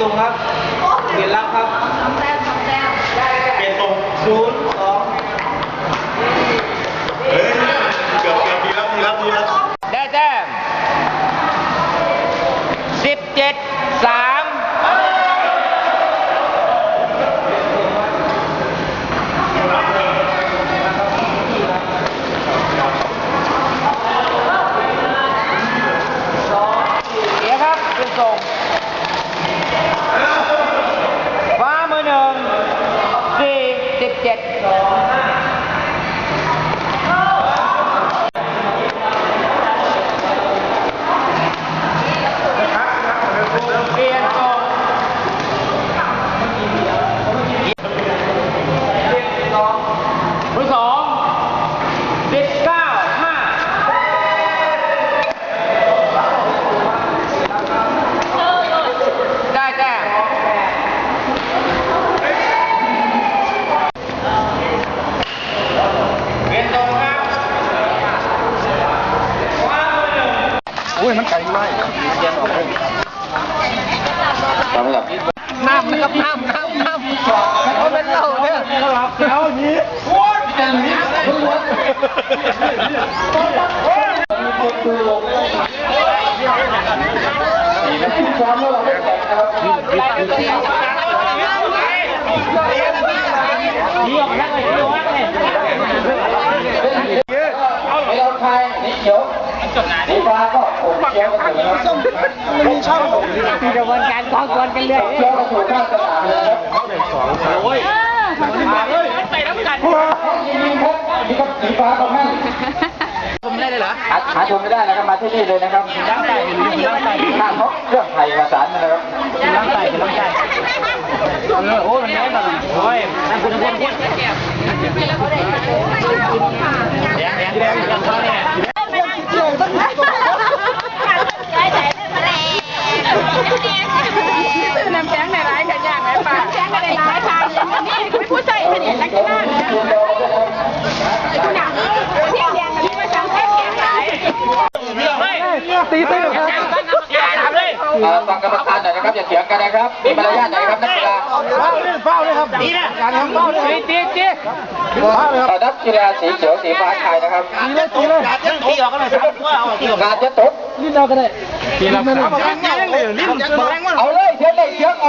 ตรงครับเรียนรับครับ โอ้ยมันไกลไว้เย็นออกเลยสำหรับน้ำนะครับน้ำน้ำน้ำเขาเป็นเหล้าเนี่ย แล้วนี้มีช่องมีกระบวนการกองกวนกันเรื่อยเชื่อว่าถูกข้างสนามเลยครับโอ้ยมาเลยไปน้ำกันยิงครับนี่ครับสีฟ้าของท่านผมได้เลยเหรอหาหาชมไม่ได้นะครับมาที่นี่เลยนะครับล้างไตล้างไตข้างพบเครื่องไทยภาษานนะครับล้างไตล้างไตเออโอ้มันแน่นอนโอ้ยนั่นคุณคนคนแดงแดงแดงยังเขาเนี่ย น้ำแข็งในร้ายกันอย่างไรป่ะแข็งในร้ายทานนี่ไม่พูดใจเห็นนักกีฬาคุณหนังเที่ยงแดงกันที่มาจังแข็งแข็งร้าย ตีตื้อครับถามเลย เอ่อ ฟังกรรมการหน่อยนะครับอย่าเถียงกันนะครับมีมารยาทหน่อยครับนักกีฬาเฝ้าเลยเฝ้าเลยครับตีนะการทำเฝ้าเลยตีตีเอ่อนักกีฬาสีเขียวสีฟ้าไทยนะครับตีเลยตีเลยตีออกกันเลยสามตัวเอาตีออกงานจะตกตีรับสามตีรับสาม